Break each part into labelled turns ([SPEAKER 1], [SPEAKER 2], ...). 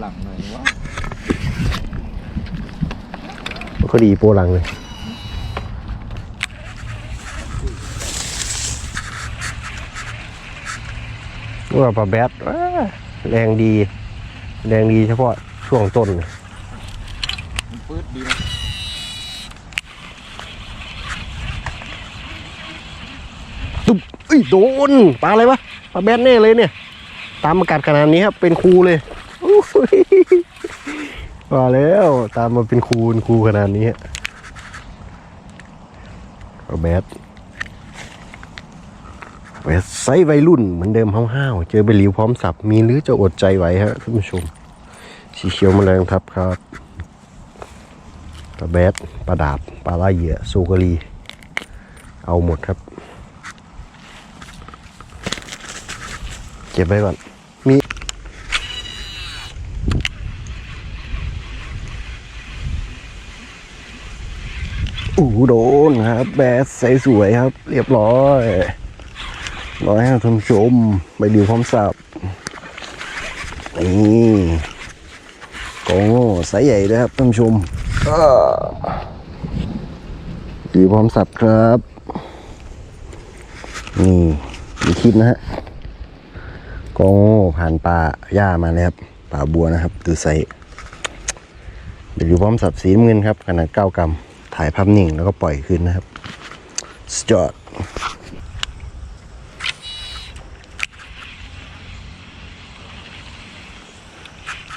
[SPEAKER 1] หลังหน่อยวะ
[SPEAKER 2] ก็ดีโปรหลังเลยว่าปลาแบดว้าแรงดี แรงดีเฉพาะช่วงต้นเลย
[SPEAKER 1] มันปื๊ดดีนะ
[SPEAKER 2] ตุ๊บเอ้ยโดนปลาอะไรวะปลาแบดแน่เลยเนี่ย ตามมากัดขนาดนี้ครับ เป็นครูเลยอู้หูย ว่าแล้วตามมาเป็นครูครูขนาดนี้ฮะปลาแบดแบดไซส์วัยรุ่นเหมือนเดิมห้าวๆเจอไปหลิวพร้อมสับ มีหรือจะอดใจไหวฮะท่านผู้ชม สีเขียวแมลงทับครับปลาแบดปลาดาบปลาลาเหยื่อซูกรี เอาหมดครับ เก็บไว้ก่อน มี อู้โดนครับแบสใสสวยครับ เรียบร้อยร้อยให้ท่านชมไปดูพร้อมสับนี่โกโง่ไซส์ใหญ่ด้วยครับท่านชมก็ดูพร้อมสับครับนี่มีคลิปนะฮะโกโง่ผ่านปลาหญ้ามาแล้วครับปลาบัวนะครับดูไซส์เดี๋ยวดูพร้อมสับสีเงินครับขนาด9กรัม ถ่ายภาพนิ่งแล้วก็ปล่อยคืนนะครับสจอด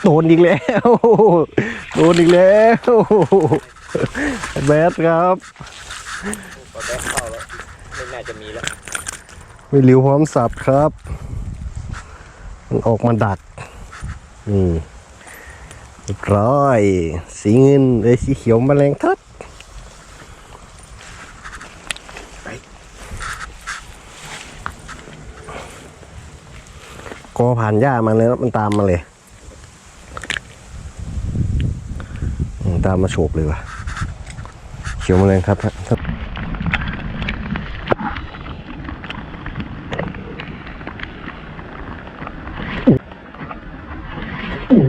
[SPEAKER 2] โดนอีกแล้ว โดนอีกแล้วแบดครับ
[SPEAKER 1] พอแบ๊กเข้าแล้วไม่น่าจะมีแล้ว
[SPEAKER 2] ไม่ริวพร้อมสับครับ มันออกมาดัก นี่เรียบร้อย สีเงินเลยสีเขียวแมลงทัด กอผ่านหญ้ามาเลยแล้วมันตามมาเลยอืมตามมาโฉบเลยว่ะเขียวแมลงทัดครับโอ้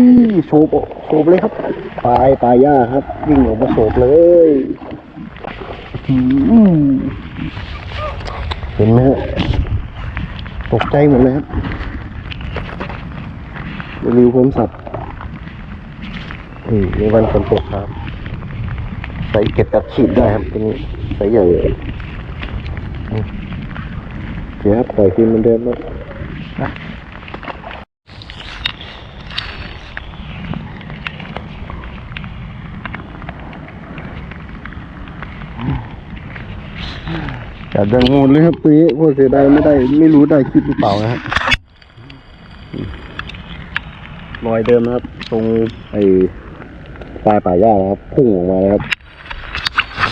[SPEAKER 2] ยโฉบโฉบเลยครับปลายปลายหญ้าครับ วิ่งออกมาโฉบเลยอื้อหือเห็นไหมฮะตก ใจหมดเลยครับรีวิวผมสับนี่ในวันฝนตกครับใส่เก็บกับฉีดได้ครับตัวนี้ใส่ใหญ่เลยเดี๋ยวครับปล่อยคืนเหมือนเดิมนะ จัดดังโงนเลยครับตัวนี้พวกเสียดายไม่ได้ ไม่รู้ได้คลิปหรือเปล่านะครับรอยเดิมนะครับ ตรงไอ้ปลายป่าหญ้านะครับ พุ่งออกมาเลยครับ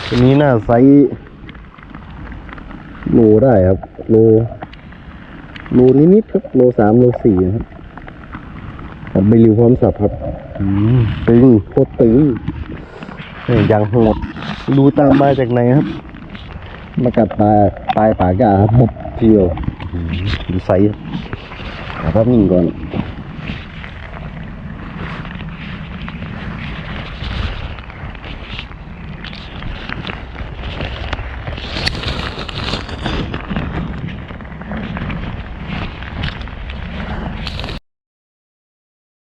[SPEAKER 2] ตัวนี้น่าไซส์โลได้ครับ โลโลนิดๆครับโลสามโลสี่นะครับครับไปริวพร้อมสับครับอืมตึงโคตรตึงเอ้ยยังโหดรู้ตามมาจากไหนครับ มากัดปลาปลายปากกาครับหมดเที่ยวอืมดูไซส์ครับหาภาพนิ่งก่อน